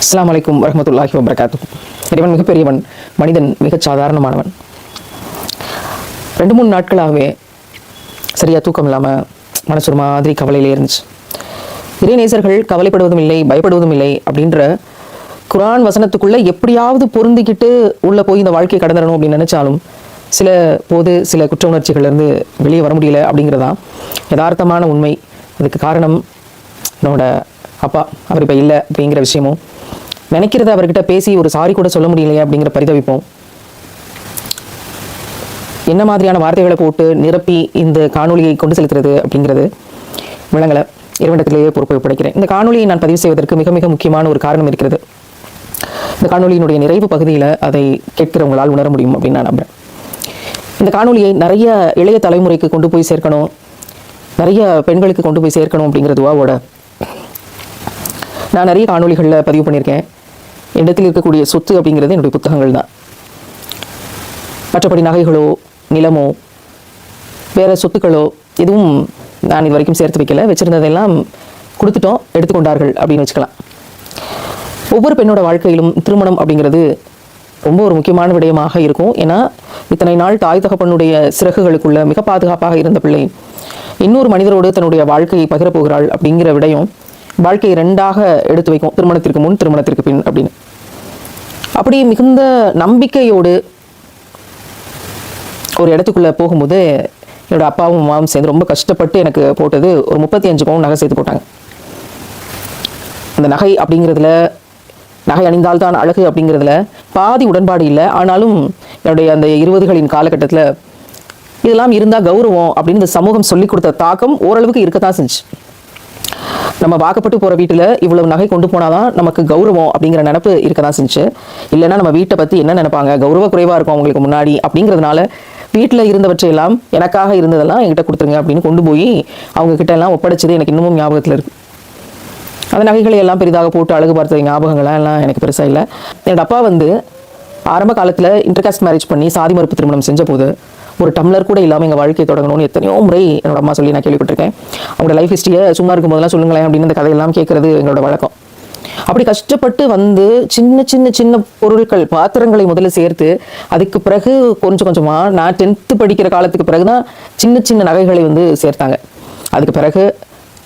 அஸ்லாம் அலைக்கும் வரமத்துல்லாஹி வபரகாத்து இறைவன் மிகப்பெரியவன் மனிதன் மிகச் சாதாரணமானவன். ரெண்டு மூணு நாட்களாகவே சரியாக தூக்கம் இல்லாமல் மனசு ஒரு மாதிரி கவலையிலே இருந்துச்சு. இறைநேசர்கள் கவலைப்படுவதும் இல்லை பயப்படுவதும் இல்லை அப்படின்ற குரான் வசனத்துக்குள்ளே எப்படியாவது பொருந்திக்கிட்டு உள்ளே போய் இந்த வாழ்க்கையை கடந்துடணும் அப்படின்னு நினச்சாலும் சில போது சில குற்ற உணர்ச்சிகள்லேருந்து வெளியே வர முடியல அப்படிங்கிறதான் யதார்த்தமான உண்மை. அதுக்கு காரணம் என்னோட அப்பா. அவர் இப்போ இல்லை அப்படிங்கிற விஷயமும் நினைக்கிறத அவர்கிட்ட பேசி ஒரு சாரி கூட சொல்ல முடியலையே அப்படிங்கிற பரிதவிப்போம். என்ன மாதிரியான வார்த்தைகளை போட்டு நிரப்பி இந்த காணொலியை கொண்டு செலுத்துறது அப்படிங்கிறது விளங்கலை. இறைவனிடத்திலேயே பொறுப்பை ஒப்படைக்கிறேன். இந்த காணொலியை நான் பதிவு செய்வதற்கு மிக மிக முக்கியமான ஒரு காரணம் இருக்கிறது. இந்த காணொலியினுடைய நிறைவு பகுதியில் அதை கேட்கிறவங்களால் உணர முடியும் அப்படின்னு நான் நம்புறேன். இந்த காணொலியை நிறைய இளைய தலைமுறைக்கு கொண்டு போய் சேர்க்கணும் நிறைய பெண்களுக்கு கொண்டு போய் சேர்க்கணும் அப்படிங்கிற துவாவோட நான் நிறைய காணொளிகளில் பதிவு பண்ணியிருக்கேன். இடத்தில் இருக்கக்கூடிய சொத்து அப்படிங்கிறது என்னுடைய புத்தகங்கள் தான் மற்றபடி நகைகளோ நிலமோ வேற சொத்துக்களோ எதுவும் நான் இது வரைக்கும் சேர்த்து வைக்கல. வச்சுருந்ததெல்லாம் கொடுத்துட்டோம் எடுத்துக்கொண்டார்கள் அப்படின்னு வச்சுக்கலாம். ஒவ்வொரு பெண்ணோட வாழ்க்கையிலும் திருமணம் அப்படிங்கிறது ரொம்ப ஒரு முக்கியமான விடயமாக இருக்கும். ஏன்னா இத்தனை நாள் தாய் தகப்பனுடைய சிறகுகளுக்குள்ள மிக பாதுகாப்பாக இருந்த பிள்ளை. இன்னொரு மனிதரோடு தன்னுடைய வாழ்க்கையை பகிரப்போகிறாள் அப்படிங்கிற விடயம் வாழ்க்கையை ரெண்டாக எடுத்து வைக்கும். திருமணத்திற்கு முன் திருமணத்திற்கு பின் அப்படின்னு. அப்படி மிகுந்த நம்பிக்கையோடு ஒரு இடத்துக்குள்ள போகும்போது என்னோட அப்பாவும் அம்மாவும் சேர்ந்து ரொம்ப கஷ்டப்பட்டு எனக்கு போட்டது ஒரு முப்பத்தி அஞ்சு பவுன் நகை சேர்த்து போட்டாங்க. அந்த நகை அப்படிங்கிறதுல நகை அணிந்தால்தான் அழகு அப்படிங்கிறதுல பாதி உடன்பாடு இல்லை. ஆனாலும் என்னுடைய அந்த இருபதுகளின் காலகட்டத்தில் இதெல்லாம் இருந்தால் கௌரவம் அப்படின்னு இந்த சமூகம் சொல்லிக் கொடுத்த தாக்கம் ஓரளவுக்கு இருக்கத்தான் செஞ்சு. நம்ம வாக்கப்பட்டு போகிற வீட்டில் இவ்வளவு நகை கொண்டு போனாதான் நமக்கு கௌரவம் அப்படிங்கிற நினப்பு இருக்க தான் செஞ்சு. இல்லைன்னா நம்ம வீட்டை பற்றி என்ன நினைப்பாங்க? கௌரவ குறைவாக இருக்கும் அவங்களுக்கு முன்னாடி அப்படிங்கிறதுனால வீட்டில் இருந்தவற்றையெல்லாம் எனக்காக இருந்ததெல்லாம் என்கிட்ட கொடுத்துருங்க அப்படின்னு கொண்டு போய் அவங்க கிட்ட எல்லாம் ஒப்படைச்சது எனக்கு இன்னமும் ஞாபகத்தில் இருக்குது அந்த நகைகளை எல்லாம் பெரிதாக போட்டு அழகு பார்த்த ஞாபகங்கள்லாம் எல்லாம் எனக்கு பெருசாக இல்லை. என்னோடய அப்பா வந்து ஆரம்ப காலத்தில் இன்டர்காஸ்ட் மேரேஜ் பண்ணி சாதி மறுப்பு திருமணம் செஞ்ச போது ஒரு டம்ளர் கூட இல்லாமல் எங்கள் வாழ்க்கையை தொடங்கணும்னு எத்தனையோ முறை என்னோட அம்மா சொல்லி நான் கேள்விப்பட்டிருக்கேன். அவங்களோட லைஃப் ஹிஸ்ட்ரியை சும்மா இருக்கும் போதெல்லாம் சொல்லுங்களேன் அப்படின்னு அந்த கதையெல்லாம் கேட்குறது எங்களோட வழக்கம். அப்படி கஷ்டப்பட்டு வந்து சின்ன சின்ன சின்ன பொருட்கள் பாத்திரங்களை முதல்ல சேர்த்து அதுக்கு பிறகு கொஞ்சம் கொஞ்சமாக நான் டென்த்து படிக்கிற காலத்துக்கு பிறகு தான் சின்ன சின்ன நகைகளை வந்து சேர்த்தாங்க. அதுக்கு பிறகு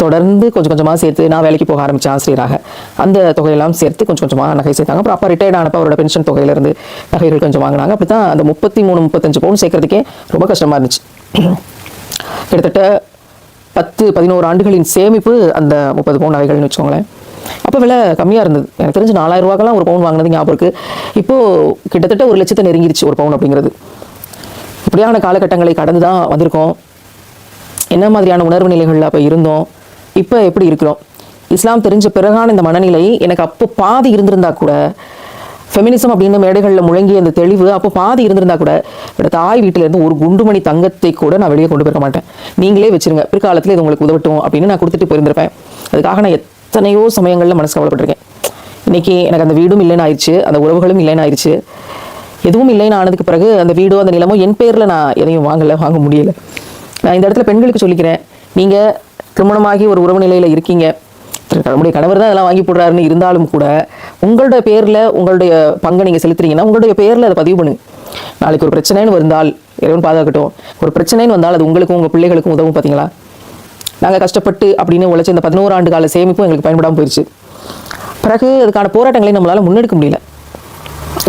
தொடர்ந்து கொஞ்சம் கொஞ்சமாக சேர்த்து நான் வேலைக்கு போக ஆரம்பித்தேன் ஆசிரியராக அந்த தொகையெல்லாம் சேர்த்து கொஞ்சம் கொஞ்சமாக நகை சேர்த்தாங்க. அப்புறம் அப்பா ரிட்டையர்ட் ஆனப்போ அவரோட பென்ஷன் தொகையிலேருந்து நகைகள் கொஞ்சம் வாங்கினாங்க. அப்படி தான் அந்த முப்பத்தி மூணு முப்பத்தஞ்சு பவுன் சேர்க்கறதுக்கே ரொம்ப கஷ்டமாக இருந்துச்சு. கிட்டத்தட்ட பத்து பதினோரு ஆண்டுகளின் சேமிப்பு அந்த முப்பது பவுன் நகைகள்னு வச்சுக்கோங்களேன். அப்போ விலை கம்மியாக இருந்தது. எனக்கு தெரிஞ்சு நாலாயிரம் ரூபாக்கெல்லாம் ஒரு பவுன் வாங்கினது ஞாபகம் இருக்குது இப்போது கிட்டத்தட்ட ஒரு லட்சத்தை நெருங்கிருச்சு ஒரு பவுன் அப்படிங்கிறது. இப்படியான காலகட்டங்களை கடந்து தான் வந்திருக்கோம். என்ன மாதிரியான உணர்வு நிலைகளில் அப்போ இருந்தோம்? இப்போ எப்படி இருக்கிறோம்? இஸ்லாம் தெரிஞ்ச பிறகான இந்த மனநிலை எனக்கு அப்போ பாதி இருந்திருந்தா கூட ஃபெமினிசம் அப்படின்னு மேடைகளில் முழங்கிய அந்த தெளிவு அப்போ பாதி இருந்திருந்தா கூட என்னோட தாய் வீட்டிலேருந்து ஒரு குண்டுமணி தங்கத்தை கூட நான் வெளியே கொண்டு போயிருக்க மாட்டேன். நீங்களே வச்சிருங்க. பிற்காலத்தில் இது உங்களுக்கு உதவட்டும் அப்படின்னு நான் கொடுத்துட்டு போயிருந்திருப்பேன். அதுக்காக நான் எத்தனையோ சமயங்களில் மனசு கவலைப்பட்டிருக்கேன். இன்றைக்கி எனக்கு அந்த வீடும் இல்லைன்னு ஆயிடுச்சு அந்த உறவுகளும் இல்லைன்னு ஆயிடுச்சு. எதுவும் இல்லைன்னு ஆனதுக்கு பிறகு அந்த வீடோ அந்த நிலமோ என் பேரில் நான் எதையும் வாங்கலை வாங்க முடியலை. நான் இந்த இடத்துல பெண்களுக்கு சொல்லிக்கிறேன். நீங்கள் திருமணமாகி ஒரு உறவு நிலையில் இருக்கீங்க. நம்முடைய கணவர் தான் அதெல்லாம் வாங்கி போடுறாருன்னு இருந்தாலும் கூட உங்களோட பேரில் உங்களுடைய பங்கை நீங்கள் செலுத்துறீங்கன்னா உங்களுடைய பேரில் அதை பதிவு பண்ணுங்க நாளைக்கு ஒரு பிரச்சனைன்னு வந்தால் இறைவன் பாதுகாக்கட்டும். ஒரு பிரச்சனைன்னு வந்தால் அது உங்களுக்கும் உங்கள் பிள்ளைகளுக்கும் உதவும் பார்த்தீங்களா நாங்கள் கஷ்டப்பட்டு அப்படின்னு உழைச்ச இந்த பதினோரு ஆண்டு கால சேமிப்பும் எங்களுக்கு பயன்படாமல் போயிடுச்சு பிறகு அதுக்கான போராட்டங்களை நம்மளால் முன்னெடுக்க முடியல.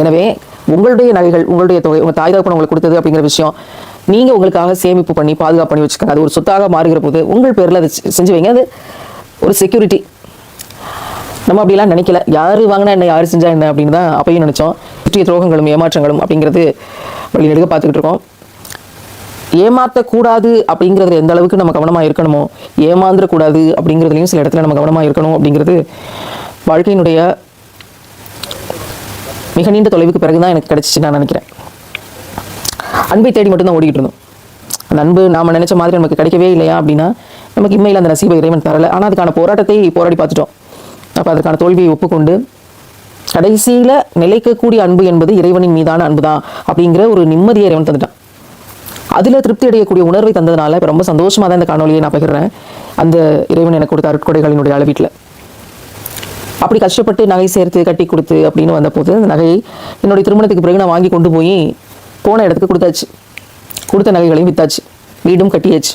எனவே உங்களுடைய நகைகள் உங்களுடைய தொகை உங்கள் தாய் தகப்பன் உங்களுக்கு கொடுத்தது அப்படிங்கிற விஷயம் நீங்கள் உங்களுக்காக சேமிப்பு பண்ணி பாதுகாப்பு பண்ணி வச்சுக்கோங்க. அது ஒரு சொத்தாக மாறுகிற போது உங்கள் பேரில் அதை செஞ்சு வைங்க. அது ஒரு செக்யூரிட்டி நம்ம அப்படிலாம் நினைக்கல. யார் வாங்கினா என்ன யார் செஞ்சா என்ன அப்படின்னு தான் அப்பயும் நினச்சோம். சுற்றிய துரோகங்களும் ஏமாற்றங்களும் அப்படிங்கிறது வழிநெடுக்க பார்த்துக்கிட்டு இருக்கோம். ஏமாற்றக்கூடாது அப்படிங்கிறதுல எந்த அளவுக்கு நம்ம கவனமாக இருக்கணுமோ ஏமாந்துடக்கூடாது அப்படிங்கிறதுலையும் சில இடத்துல நம்ம கவனமாக இருக்கணும் அப்படிங்கிறது வாழ்க்கையினுடைய மிக நீண்ட தொலைவுக்கு பிறகு தான் எனக்கு கிடைச்சிச்சு நான் நினைக்கிறேன். அன்பை தேடி மட்டும்தான் ஓடிக்கிட்டு இருந்தோம். அந்த அன்பு நாம நினைச்ச மாதிரி நமக்கு கிடைக்கவே இல்லையா அப்படின்னா நமக்கு இம்மையில் அந்த நசீபை இறைவன் தரல. ஆனால் அதுக்கான போராட்டத்தை போராடி பார்த்துட்டோம். அப்போ அதுக்கான தோல்வியை ஒப்புக்கொண்டு கடைசியில் நிலைக்கக்கூடிய அன்பு என்பது இறைவனின் மீதான அன்பு தான் அப்படிங்கிற ஒரு நிம்மதியை இறைவன் தந்துட்டான். அதில் திருப்தி அடையக்கூடிய உணர்வை தந்ததுனால இப்போ ரொம்ப சந்தோஷமாக தான் இந்த காணொலியை நான் பகிர்றேன். அந்த இறைவன் எனக்கு கொடுத்த அருட்கொடைகளினுடைய அளவீட்டில் அப்படி கஷ்டப்பட்டு நகை சேர்த்து கட்டி கொடுத்து அப்படின்னு வந்தபோது அந்த நகையை என்னுடைய திருமணத்துக்கு பிறகு நான் வாங்கி கொண்டு போய் போன இடத்துக்கு கொடுத்தாச்சு. கொடுத்த நகைகளையும் வித்தாச்சு. வீடும் கட்டியாச்சு.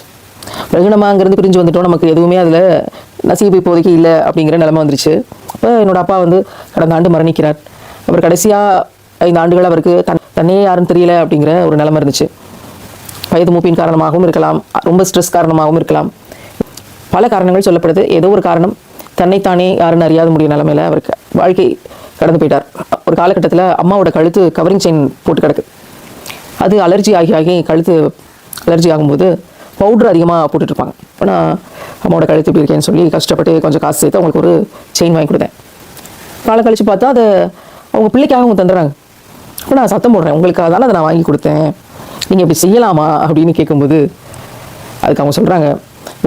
பிறகு நம்ம அங்கேருந்து பிரிஞ்சு வந்துட்டோம். நமக்கு எதுவுமே அதில் நசீபு இப்போதைக்கு இல்லை அப்படிங்கிற நிலமை வந்துருச்சு. இப்போ என்னோடய அப்பா வந்து கடந்த ஆண்டு மரணிக்கிறார். அவர் கடைசியாக ஐந்து ஆண்டுகள் அவருக்கு தன் தன்னையே யாருன்னு தெரியல அப்படிங்கிற ஒரு நிலமை இருந்துச்சு. வயது மூப்பின் காரணமாகவும் இருக்கலாம். ரொம்ப ஸ்ட்ரெஸ் காரணமாகவும் இருக்கலாம். பல காரணங்கள் சொல்லப்படுது. ஏதோ ஒரு காரணம் தன்னைத்தானே யாருன்னு அறியாத முடிய நிலமையில அவருக்கு வாழ்க்கை கடந்து போயிட்டார். ஒரு காலகட்டத்தில் அம்மாவோட கழுத்து கவரிங் செயின் போட்டு கிடக்கு. அது அலர்ஜி ஆகி ஆகி கழுத்து அலர்ஜி ஆகும்போது பவுடர் அதிகமாக போட்டுட்ருப்பாங்க. இப்போ நான் அம்மாவோட கழுத்து இப்படி இருக்கேன்னு சொல்லி கஷ்டப்பட்டு கொஞ்சம் காசு சேர்த்து அவங்களுக்கு ஒரு செயின் வாங்கி கொடுத்தேன். காலை கழித்து பார்த்தா அதை அவங்க பிள்ளைக்காக அவங்க தந்துடுறாங்க. அப்போ நான் சத்தம் போடுறேன். உங்களுக்காக தானே அதை நான் வாங்கி கொடுத்தேன். நீங்கள் இப்படி செய்யலாமா? அப்படின்னு கேட்கும்போது அதுக்கு அவங்க சொல்கிறாங்க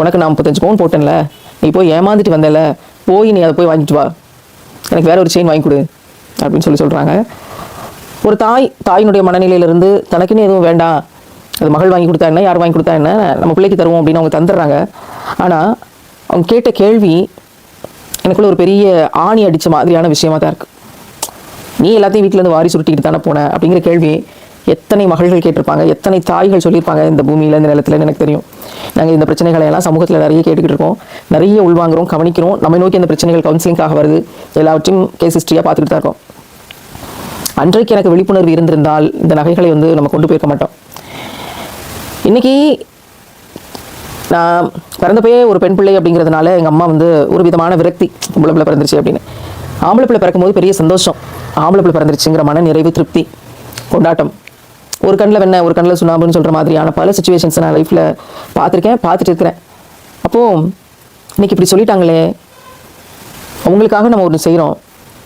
உனக்கு நான் முப்பத்தஞ்சு பவுன் போட்டேன்ல. நீ போய் ஏமாந்துட்டு வந்தல போய் நீ அதை போய் வாங்கிட்டு வா. எனக்கு வேற ஒரு செயின் வாங்கி கொடு. அப்படின்னு சொல்லி சொல்கிறாங்க ஒரு தாய் தாயினுடைய மனநிலையிலிருந்து தனக்குன்னு எதுவும் வேண்டாம். அது மகள் வாங்கி கொடுத்தா என்ன யார் வாங்கி கொடுத்தா என்ன நம்ம பிள்ளைக்கு தருவோம் அப்படின்னு அவங்க தந்துடுறாங்க. ஆனால் அவங்க கேட்ட கேள்வி எனக்குள்ள ஒரு பெரிய ஆணி அடித்த மாதிரியான விஷயமா தான் இருக்குது நீ எல்லாத்தையும் வீட்டில் இருந்து வாரி சுருட்டிக்கிட்டு தானே போன? அப்படிங்கிற கேள்வி எத்தனை மகள்கள் கேட்டிருப்பாங்க எத்தனை தாய்கள் சொல்லியிருப்பாங்க இந்த பூமியில் இந்த நிலத்தில் எனக்கு தெரியும். நாங்கள் இந்த பிரச்சனைகளை எல்லாம் சமூகத்தில் நிறைய கேட்டுக்கிட்டு இருக்கோம். நிறைய உள்வாங்குறோம் கவனிக்கிறோம். நம்மை நோக்கி அந்த பிரச்சனைகள் கவுன்சிலிங்காக வருது. எல்லாவற்றையும் கேஸ் ஹிஸ்ட்ரியாக பார்த்துக்கிட்டு தான் இருக்கோம். அன்றைக்கு எனக்கு விழிப்புணர்வு இருந்திருந்தால் இந்த நகைகளை வந்து நம்ம கொண்டு போயிருக்க மாட்டோம். இன்றைக்கி நான் பிறந்தப்பயே ஒரு பெண் பிள்ளை அப்படிங்கிறதுனால எங்கள் அம்மா வந்து ஒரு விதமான விரக்தி பொம்பளை பிள்ளை பிறந்துருச்சு அப்படின்னு. ஆம்பளை பிள்ளை பிறக்கும்போது பெரிய சந்தோஷம். ஆம்பளை பிள்ளை பிறந்துருச்சுங்கிற மன நிறைவு திருப்தி கொண்டாட்டம். ஒரு கண்ணில் வெண்ண ஒரு கண்ணில் சுண்ணாம்புன்னு சொல்கிற மாதிரியான பல சுச்சுவேஷன்ஸ் நான் லைஃப்பில் பார்த்துருக்கேன் பார்த்துட்டு இருக்கிறேன். அப்போது இன்றைக்கி இப்படி சொல்லிட்டாங்களே அவங்களுக்காக நம்ம ஒன்று செய்கிறோம்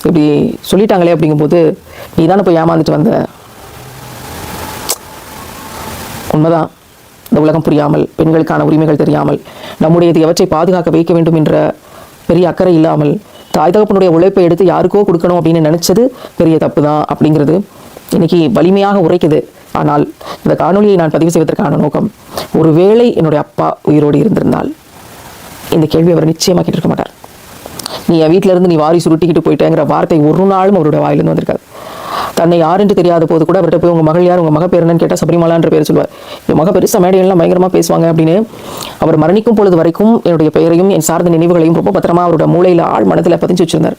இப்படி சொல்லிட்டாங்களே அப்படிங்கும்போது நீ தானே போய் ஏமாந்துட்டு வந்த. உண்மைதான். இந்த உலகம் புரியாமல் பெண்களுக்கான உரிமைகள் தெரியாமல் நம்முடையது எவற்றை பாதுகாக்க வைக்க வேண்டும் என்ற பெரிய அக்கறை இல்லாமல் தாய் தகப்பனுடைய உழைப்பை எடுத்து யாருக்கோ கொடுக்கணும் அப்படின்னு நினச்சது பெரிய தப்பு தான் அப்படிங்கிறது இன்னைக்கு வலிமையாக உரைக்குது. ஆனால் இந்த காணொலியை நான் பதிவு செய்வதற்கான நோக்கம் ஒருவேளை என்னுடைய அப்பா உயிரோடு இருந்திருந்தால் இந்த கேள்வி அவர் நிச்சயமாக கேட்டிருக்க மாட்டார். நீ என் வீட்டிலேருந்து நீ வாரி சுருட்டிக்கிட்டு போயிட்டேங்கிற வார்த்தை ஒரு நாளும் அவருடைய வாயிலிருந்து வந்திருக்காது. தன்னை யாருன்னு தெரியாத போது கூட அவர்கிட்ட போய் உங்கள் மகள் யார்? உங்கள் மக பேர் என்னன்னு கேட்டால் சபரிமலான்ற பேர் சொல்லுவார். என் மக பெருசா மேடைகள்லாம் பயங்கரமாக பேசுவாங்க அப்படின்னு அவர் மரணிக்கும் பொழுது வரைக்கும் என்னுடைய பெயரையும் என் சார்ந்த நினைவுகளையும் ரொம்ப பத்திரமா அவரோட மூளையில் ஆழ் மனதில் பதிஞ்சு வச்சிருந்தார்.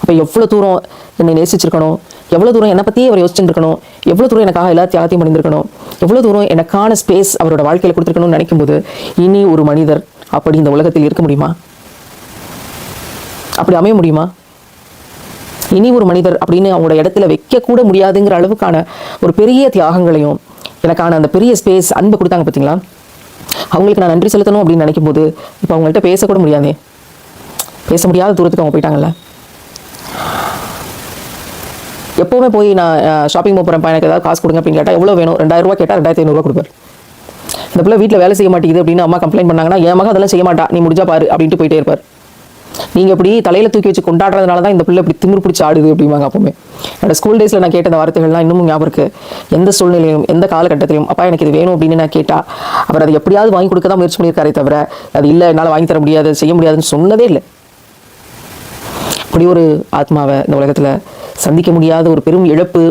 அப்போ எவ்வளவு தூரம் என்னை நேசிச்சிருக்கணும்? எவ்வளவு தூரம் என்னை பத்தியே அவர் யோசிச்சுருக்கணும்? எவ்வளவு தூரம் எனக்காக எல்லா தியாகத்தையும் பண்ணியிருக்கணும் எவ்வளோ தூரம் எனக்கான ஸ்பேஸ் அவரோட வாழ்க்கையில் கொடுத்துருக்கணும்னு நினைக்கும் போது இனி ஒரு மனிதர் அப்படி இந்த உலகத்தில் இருக்க முடியுமா? அப்படி அமைய முடியுமா? இனி ஒரு மனிதர் அப்படின்னு அவங்களோட இடத்துல வைக்கக்கூட முடியாதுங்கிற அளவுக்கான ஒரு பெரிய தியாகங்களையும் எனக்கான அந்த பெரிய ஸ்பேஸ் அன்பு கொடுத்தாங்க பார்த்தீங்களா அவங்களுக்கு நான் நன்றி செலுத்தணும் அப்படின்னு நினைக்கும் போது இப்போ அவங்கள்ட்ட பேசக்கூட முடியாதே. பேச முடியாத தூரத்துக்கு அவங்க போயிட்டாங்கல்ல. எப்போவுமே போய் நான் ஷாப்பிங் போகிறேன் எனக்கு ஏதாவது காசு கொடுங்க அப்படின்னு கேட்டால் எவ்வளோ வேணும்? ரெண்டாயிரம் ரூபா கேட்டால் ரெண்டாயிரத்தி ஐநூறுரூவா கொடுப்பார். இந்த பிள்ளை வீட்டில் வேலை செய்ய மாட்டேங்குது அப்படின்னு அம்மா கம்ப்ளைண்ட் பண்ணாங்கன்னா என் மகன் அதெல்லாம் செய்ய மாட்டா நீ முடிஞ்சா பாரு அப்படின்ட்டு போயிட்டே இருப்பார். நீங்க இப்படி தலையில் தூக்கி வச்சு கொண்டாடுறதுனால தான் இந்த பிள்ளை இப்படி திமிரு பிடிச்சி ஆடுது அப்படிம்பாங்க அப்போவுமே. என்னோட ஸ்கூல் டேஸ்ல நான் கேட்ட அந்த வார்த்தைகள்லாம் இன்னமும் ஞாபகம் இருக்குது எந்த சூழ்நிலையிலும் எந்த காலகட்டத்திலும் அப்பா எனக்கு இது வேணும் அப்படின்னு நான் கேட்டா அவர் அதை எப்படியாவது வாங்கி கொடுக்க தான் முயற்சி பண்ணியிருக்காரே தவிர அது இல்லை என்னால் வாங்கி தர முடியாது செய்ய முடியாதுன்னு சொன்னதே இல்லை. அப்படி ஒரு ஆத்மாவை இந்த உலகத்துல சந்திக்க முடியாத ஒரு பெரும் இழப்பு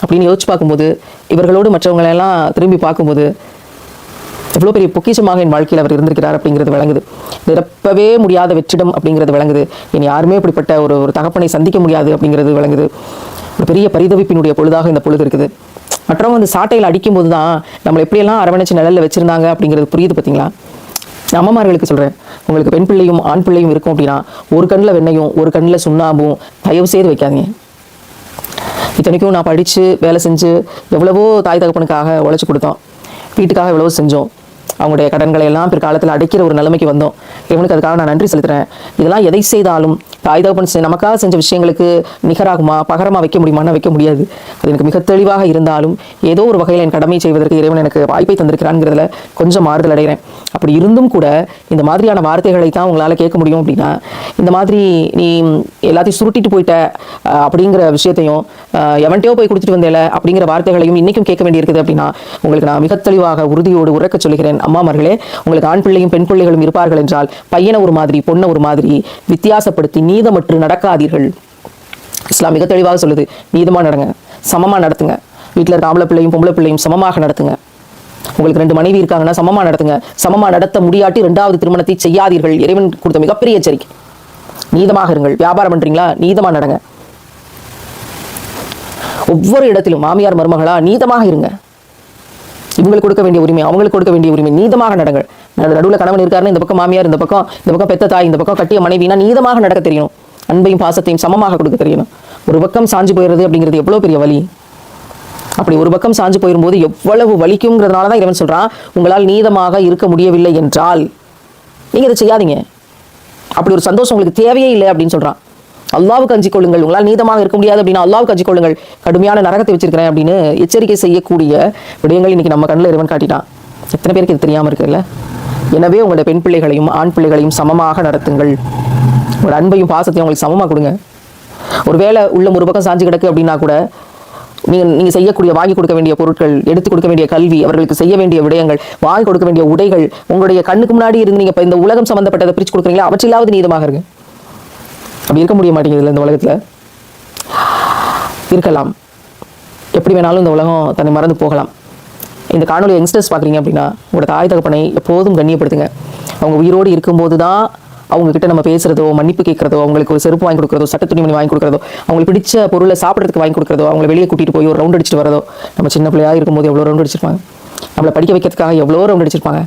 அப்படின்னு யோசிச்சு பார்க்கும்போது இவர்களோடு மற்றவங்களெல்லாம் திரும்பி பார்க்கும்போது எவ்வளோ பெரிய பொக்கிஷமாக என் வாழ்க்கையில் அவர் இருந்திருக்கிறார் அப்படிங்கிறது விளங்குது. நிரப்பவே முடியாத வெற்றிடம் அப்படிங்கிறது விளங்குது. என் யாருமே இப்படிப்பட்ட ஒரு ஒரு தகப்பனை சந்திக்க முடியாது அப்படிங்கிறது விளங்குது. ஒரு பெரிய பரிதவிப்பினுடைய பொழுதாக இந்த பொழுது இருக்குது. மற்றவங்க வந்து சாட்டையில் அடிக்கும்போது தான் நம்மளை எப்படியெல்லாம் அரவணைச்சு நிழலில் வச்சுருந்தாங்க அப்படிங்கிறது புரியுது பார்த்தீங்களா அம்மாமார்களுக்கு சொல்கிறேன் உங்களுக்கு பெண் பிள்ளையும் ஆண் பிள்ளையும் இருக்கும் அப்படின்னா ஒரு கண்ணில் வெண்ணையும் ஒரு கண்ணில் சுண்ணாம்பும் தயவு செய்து வைக்காதீங்க. இத்தனைக்கும் நான் படித்து வேலை செஞ்சு எவ்வளவோ தாய் தகப்பனுக்காக உழைச்சி கொடுத்தோம். வீட்டுக்காக எவ்வளவோ செஞ்சோம். அவங்களுடைய கடன்களை எல்லாம் பிற்காலத்தில் அடைக்கிற ஒரு நிலைமைக்கு வந்தோம். இவனுக்கு அதுக்காக நான் நன்றி செலுத்துறேன். இதெல்லாம் எதை செய்தாலும் தாய் தகப்பன் நமக்காக செஞ்ச விஷயங்களுக்கு நிகராகுமா? பகரமாக வைக்க முடியுமான்னு வைக்க முடியாது. அது எனக்கு மிக தெளிவாக இருந்தாலும் ஏதோ ஒரு வகையில் என் கடமை செய்வதற்கு இறைவன் எனக்கு வாய்ப்பை தந்திருக்கிறான்ங்கிறதுல கொஞ்சம் மாறுதல் அடைகிறேன். அப்படி இருந்தும் கூட இந்த மாதிரியான வார்த்தைகளை தான் உங்களால் கேட்க முடியும் அப்படின்னா இந்த மாதிரி நீ எல்லாத்தையும் சுருட்டிட்டு போயிட்ட அப்படிங்கிற விஷயத்தையும் அஹ், போய் கொடுத்துட்டு வந்தேல அப்படிங்கிற வார்த்தைகளையும் இன்றைக்கும் கேட்க வேண்டியிருக்குது அப்படின்னா உங்களுக்கு நான் மிக தெளிவாக உறுதியோடு உறக்க சொல்கிறேன் அம்மாமார்களே உங்களுக்கு ஆண் பிள்ளையும் பெண் பிள்ளைகளும் இருப்பார்கள் என்றால் பையனை ஒரு மாதிரி பொண்ணை ஒரு மாதிரி வித்தியாசப்படுத்தி நீதமற்று நடக்காதீர்கள். இஸ்லாம் மிக தெளிவாக சொல்லுது. நீதமாக நடங்க சமமாக நடத்துங்க. வீட்டில் இருக்க ஆம்பளை பிள்ளையும் பொம்பளை பிள்ளையும் சமமாக நடத்துங்க. உங்களுக்கு ரெண்டு மனைவி இருக்காங்கன்னா சமமா நடத்துங்க. சமமா நடத்த முடியாட்டி ரெண்டாவது திருமணத்தை செய்யாதீர்கள். இறைவன் கொடுத்த மிகப்பெரிய எச்சரிக்கை. நீதமாக இருங்கள். வியாபாரம் பண்றீங்களா? நீதமா நடங்க. ஒவ்வொரு இடத்திலும் மாமியார் மருமகளா நீதமாக இருங்க. இவங்களுக்கு கொடுக்க வேண்டிய உரிமை அவங்களுக்கு கொடுக்க வேண்டிய உரிமை நீதமாக நடங்கள். நடுவில் கணவன் இருக்காருன்னு இந்த பக்கம் மாமியார் இந்த பக்கம் இந்த பக்கம் பெத்த தாய் இந்த பக்கம் கட்டிய மனைவினா நீதமாக நடக்க தெரியணும். அன்பையும் பாசத்தையும் சமமாக கொடுக்க தெரியணும். ஒரு பக்கம் சாஞ்சு போயிடுறது அப்படிங்கிறது எவ்வளவு பெரிய வழி அப்படி ஒரு பக்கம் சாஞ்சு போயிடும்போது எவ்வளவு வலிக்குங்கிறதுனால தான் இறைவன் சொல்கிறான் உங்களால் நீதமாக இருக்க முடியவில்லை என்றால் நீங்கள் இதை செய்யாதீங்க. அப்படி ஒரு சந்தோஷம் உங்களுக்கு தேவையே இல்லை அப்படின்னு சொல்கிறான் அல்லாவுக்கு அஞ்சு கொள்ளுங்கள். உங்களால் நீதமாக இருக்க முடியாது அப்படின்னா அல்லாவுக்கு அஞ்சு கொள்ளுங்கள். கடுமையான நரகத்தை வச்சிருக்கிறேன் அப்படின்னு எச்சரிக்கை செய்யக்கூடிய விடயங்கள் இன்னைக்கு நம்ம கண்ணில் இறைவன் காட்டிட்டான். எத்தனை பேருக்கு இது தெரியாமல் இருக்குல்ல எனவே உங்களோட பெண் பிள்ளைகளையும் ஆண் பிள்ளைகளையும் சமமாக நடத்துங்கள். உங்களோட அன்பையும் பாசத்தையும் அவங்களுக்கு சமமாக கொடுங்க. ஒருவேளை உள்ள ஒரு பக்கம் சாஞ்சு கிடக்கு அப்படின்னா கூட நீங்கள் நீங்கள் செய்யக்கூடிய வாங்கி கொடுக்க வேண்டிய பொருட்கள் எடுத்து கொடுக்க வேண்டிய கல்வி அவர்களுக்கு செய்ய வேண்டிய விடயங்கள் வாங்கி கொடுக்க வேண்டிய உடைகள் உங்களுடைய கண்ணுக்கு முன்னாடி இருந்து நீங்கள் இப்போ இந்த உலகம் சம்பந்தப்பட்டதை பிரிச்சு கொடுக்குறீங்களா? அவற்றிலாவது நீதமாக இருங்க. அப்படி இருக்க முடிய மாட்டேங்குதுல்ல இந்த உலகத்தில்? இருக்கலாம். எப்படி வேணாலும் இந்த உலகம் தன்னை மறந்து போகலாம். இந்த காணொலி யங்ஸ்டர்ஸ் பார்க்குறீங்க அப்படின்னா உங்களோட தாய் தகப்பனை எப்போதும் கண்ணியப்படுத்துங்க. அவங்க உயிரோடு இருக்கும்போது தான் அவங்கக்கிட்ட நம்ம பேசுறதோ மன்னிப்பு கேட்கறதோ அவங்களுக்கு ஒரு செருப்பு வாங்கி கொடுக்குறதோ சட்ட துணிமணி வாங்கி கொடுக்குறதோ அவங்களுக்கு பிடிச்ச பொருளை சாப்பிட்றதுக்கு வாங்கி கொடுக்குறதோ அவங்களை வெளியே கூட்டிட்டு போய் ஒரு ரவுண்ட் அடிச்சுட்டு வரதோ நம்ம சின்ன பிள்ளையாக இருக்கும்போது எவ்வளோ ரவுண்ட் அடிச்சிருப்பாங்க? நம்மளை படிக்க வைக்கிறதுக்காக எவ்வளோ ரவுண்ட் அடிச்சிருப்பாங்க?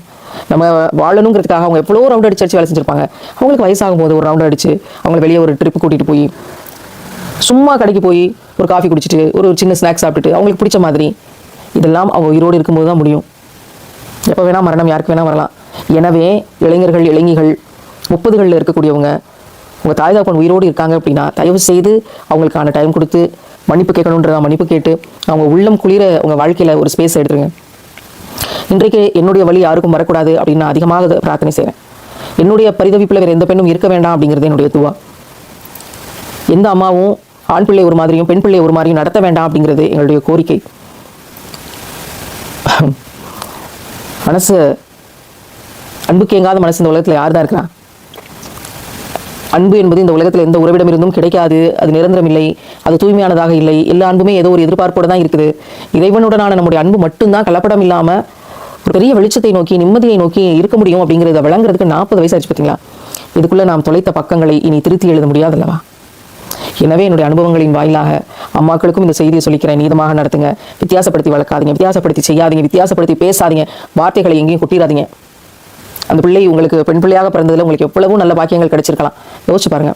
நம்ம வாழணுங்கிறதுக்காக அவங்க எவ்வளோ ரவுண்ட் அடிச்சு அடிச்சு வேலை செஞ்சிருப்பாங்க? அவங்களுக்கு வயசாகும் போது ஒரு ரவுண்ட் அடிச்சு அவங்களை வெளியே ஒரு ட்ரிப் கூட்டிட்டு போய் சும்மா கடைக்கு போய் ஒரு காஃபி குடிச்சிட்டு ஒரு சின்ன ஸ்நாக்ஸ் சாப்பிட்டுட்டு அவங்களுக்கு பிடிச்ச மாதிரி இதெல்லாம் அவங்க உயிரோடு இருக்கும்போது தான் முடியும். எப்போ வேணால் மரணம் யாருக்கு வேணால் வரலாம். எனவே இளைஞர்கள் இளைஞிகள் முப்பதுகளில் இருக்கக்கூடியவங்க உங்கள் தாய் தாப்பன் உயிரோடு இருக்காங்க அப்படின்னா தயவு செய்து அவங்களுக்கான டைம் கொடுத்து மன்னிப்பு கேட்கணுன்றதா மன்னிப்பு கேட்டு அவங்க உள்ளம் குளிர உங்கள் வாழ்க்கையில் ஒரு ஸ்பேஸ் எடுத்துருங்க. இன்றைக்கு என்னுடைய வழி யாருக்கும் வரக்கூடாது அப்படின்னு நான் அதிகமாக பிரார்த்தனை செய்கிறேன் என்னுடைய பரிதவிப்பில் வேறு எந்த பெண்ணும் இருக்க வேண்டாம் அப்படிங்கிறது என்னுடைய துவா. எந்த அம்மாவும் ஆண் பிள்ளை ஒரு மாதிரியும் பெண் பிள்ளை ஒரு மாதிரியும் நடத்த வேண்டாம் அப்படிங்கிறது எங்களுடைய கோரிக்கை. மனசு அன்புக்கு எங்காத மனசு இந்த உலகத்தில் யார் தான் இருக்கிறான் அன்பு என்பது இந்த உலகத்தில் எந்த உறவிடம் இருந்தும் கிடைக்காது. அது நிரந்தரம் இல்லை அது தூய்மையானதாக இல்லை. எல்லா அன்புமே ஏதோ ஒரு எதிர்பார்ப்போடு தான் இருக்குது. இறைவனுடனான நம்முடைய அன்பு மட்டும்தான் கலப்படம் இல்லாமல் ஒரு பெரிய வெளிச்சத்தை நோக்கி நிம்மதியை நோக்கி இருக்க முடியும் அப்படிங்கிறத விளங்குறதுக்கு நாற்பது வயசு ஆச்சு பார்த்தீங்களா இதுக்குள்ளே நாம் தொலைத்த பக்கங்களை இனி திருத்தி எழுத முடியாதல்லவா? எனவே என்னுடைய அனுபவங்களின் வாயிலாக அம்மாக்களுக்கும் இந்த செய்தியை சொல்லிக்கிறேன். நீதமாக நடத்துங்க. வித்தியாசப்படுத்தி வளர்க்காதீங்க. வித்தியாசப்படுத்தி செய்யாதீங்க. வித்தியாசப்படுத்தி பேசாதீங்க. வார்த்தைகளை எங்கேயும் கொட்டிடாதீங்க அந்த பிள்ளை உங்களுக்கு பெண் பிள்ளையாக பிறந்ததில் உங்களுக்கு எவ்வளவு நல்ல பாக்கியங்கள் கிடைச்சிருக்கலாம். யோசிச்சு பாருங்க.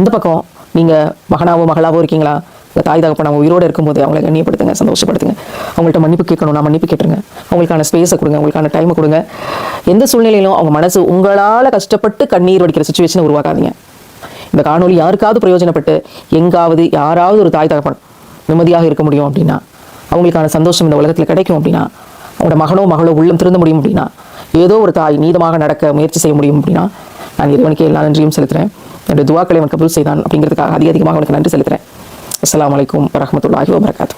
இந்த பக்கம் நீங்கள் மகனாவோ மகளாவோ இருக்கீங்களா? உங்க தாய் தகப்பனாவோ உயிரோடு இருக்கும்போது அவங்களை கண்ணியப்படுத்துங்க சந்தோஷப்படுத்துங்க. அவங்கள்ட்ட மன்னிப்பு கேட்கணும் நான் மன்னிப்பு கேட்டுருங்க. அவங்களுக்கான ஸ்பேஸை கொடுங்க அவங்களுக்கான டைமை கொடுங்க. எந்த சூழ்நிலையிலும் அவங்க மனசு உங்களால் கஷ்டப்பட்டு கண்ணீர் வடிக்கிற சுச்சுவேஷனை உருவாக்காதீங்க. இந்த காணொளி யாருக்காவது பிரயோஜனப்பட்டு எங்காவது யாராவது ஒரு தாய் தகப்பன் நிம்மதியாக இருக்க முடியும் அப்படின்னா அவங்களுக்கான சந்தோஷம் இந்த உலகத்தில் கிடைக்கும் அப்படின்னா அவங்களோட மகனோ மகளோ உள்ளம் திருந்த முடியும் அப்படின்னா ஏதோ ஒரு தாய் நீதமாக நடக்க முயற்சி செய்ய முடியும் அப்படின்னா நான் இறைவனுக்கே எல்லா நன்றியும் செலுத்துறேன். என்னுடைய துவாக்களை அவன் கபூல் செய்தான் அப்படிங்கிறதுக்காக அதிக அதிகமாக அவனுக்கு நன்றி செலுத்துறேன். அஸ்லாம் அலைக்கும் வரஹ்மத்துல்லாஹி வரகாத்து